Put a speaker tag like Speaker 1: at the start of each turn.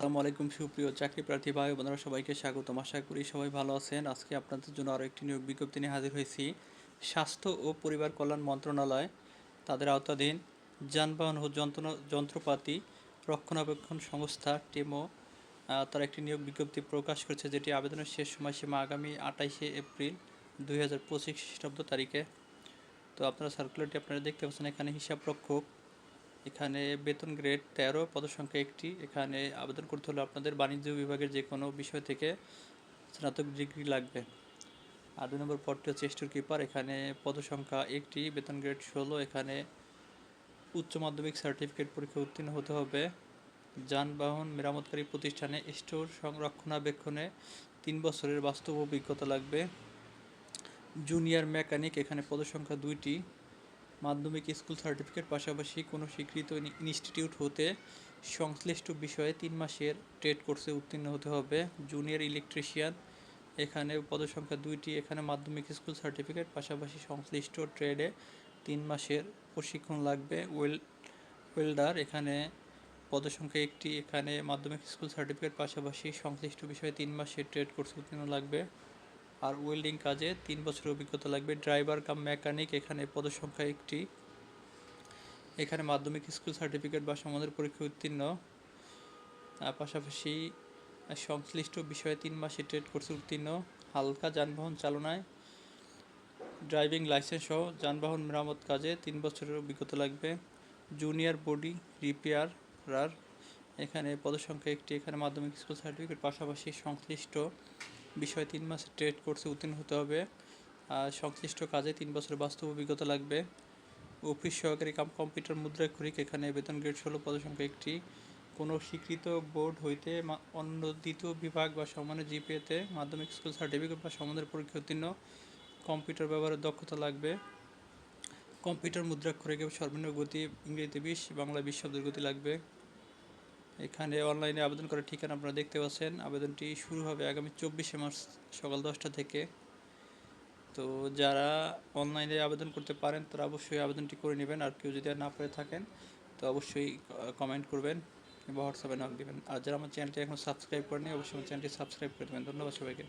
Speaker 1: আসসালামু আলাইকুম, সুপ্রিয় চাকরি প্রার্থী ভাই বোনেরা, সবাইকে স্বাগতম আশা করি সবাই ভালো আছেন। আজকে আপনাদের জন্য আরও একটি নিয়োগ বিজ্ঞপ্তি নিয়ে হাজির হয়েছি। স্বাস্থ্য ও পরিবার কল্যাণ মন্ত্রণালয়, তাদের আওতাধীন যানবাহন ও যন্ত্র যন্ত্রপাতি রক্ষণাবেক্ষণ সংস্থা, টেমো তারা একটি নিয়োগ বিজ্ঞপ্তি প্রকাশ করেছে, যেটি আবেদনের শেষ সময়সীমা আগামী আঠাইশে এপ্রিল দুই হাজার পঁচিশ খ্রিস্টাব্দ তারিখে। তো আপনারা সার্কুলারটি আপনারা দেখতে পাচ্ছেন, এখানে হিসাব রক্ষক এখানে বেতন গ্রেড তেরো, পদসংখ্যা একটি। এখানে আবেদন করতে হলে আপনাদের বাণিজ্য বিভাগের যে কোনো বিষয় থেকে স্নাতক ডিগ্রি লাগবে। আর দুই নম্বর পদটি হচ্ছে স্টোর কিপার। এখানে পদসংখ্যা একটি, বেতন গ্রেড ষোলো। এখানে উচ্চ মাধ্যমিক সার্টিফিকেট পরীক্ষা উত্তীর্ণ হতে হবে। যানবাহন মেরামতকারী প্রতিষ্ঠানে স্টোর সংরক্ষণাবেক্ষণে তিন বছরের বাস্তব অভিজ্ঞতা লাগবে। জুনিয়র মেকানিক, এখানে পদসংখ্যা দুইটি। মাধ্যমিক স্কুল সার্টিফিকেট পাশাপাশি কোনো স্বীকৃত ইনস্টিটিউট হতে সংশ্লিষ্ট বিষয়ে তিন মাসের ট্রেড কোর্সে উত্তীর্ণ হতে হবে। জুনিয়র ইলেকট্রিশিয়ান, এখানে পদসংখ্যা দুইটি, এখানে মাধ্যমিক স্কুল সার্টিফিকেট, পাশাপাশি সংশ্লিষ্ট ট্রেডে তিন মাসের প্রশিক্ষণ লাগবে। ওয়েল, ওয়েল্ডার, এখানে পদসংখ্যা একটি, এখানে মাধ্যমিক স্কুল সার্টিফিকেট, পাশাপাশি সংশ্লিষ্ট বিষয়ে তিন মাসের ট্রেড কোর্সে উত্তীর্ণ লাগবে। আর ওয়েল্ডিং কাজে তিন বছরের অভিজ্ঞতা লাগবে। ড্রাইভার কাম মেকানিক এখানে পদসংখ্যা একটি। এখানে মাধ্যমিক স্কুল সার্টিফিকেট বা সমাধানের পরীক্ষা উত্তীর্ণ। পাশাপাশি সংশ্লিষ্ট বিষয়ে তিন মাসে ট্রেড কোর্সে উত্তীর্ণ। হালকা যানবাহন চালনায় ড্রাইভিং লাইসেন্স সহ যানবাহন মেরামত কাজে তিন বছরের অভিজ্ঞতা লাগবে। জুনিয়র বডি রিপেয়ারার এখানে পদসংখ্যা একটি। এখানে মাধ্যমিক স্কুল সার্টিফিকেট পাশাপাশি সংশ্লিষ্ট বিষয়ে তিন মাসে ট্রেড কোর্সে উত্তীর্ণ হতে হবে। আর সংশ্লিষ্ট কাজে তিন বছরের বাস্তব অভিজ্ঞতা লাগবে। অফিস সহকারী কাম কম্পিউটার মুদ্রাক্ষরিক এখানে বেতন গ্রেড ষোলো পদসংখ্যা একটি। কোনো স্বীকৃত বোর্ড হইতে দ্বিতীয় বিভাগ বা সমানের জিপিএতে মাধ্যমিক স্কুল সার্টিফিকেট বা সমানের পরীক্ষা উত্তীর্ণ। কম্পিউটার ব্যবহারের দক্ষতা লাগবে। কম্পিউটার মুদ্রাক্ষরিকে সর্বনিম্ন গতি ইংরেজিতে বিশ বাংলা বিশ শব্দের গতি লাগবে। এখানে অনলাইনে আবেদন করার ঠিকানা আপনারা দেখতে পাচ্ছেন। আবেদনটি শুরু হবে আগামী চব্বিশে মার্চ সকাল দশটা থেকে। তো যারা অনলাইনে আবেদন করতে পারেন, তারা অবশ্যই আবেদনটি করে নেবেন। আর কেউ যদি আর না পেরে থাকেন, তো অবশ্যই কমেন্ট করবেন কিংবা হোয়াটসঅ্যাপে নক দেবেন। আর যারা আমার চ্যানেলটি এখন সাবস্ক্রাইব করেনি অবশ্যই আমার চ্যানেলটি সাবস্ক্রাইব করে দেবেন। ধন্যবাদ সবাইকে।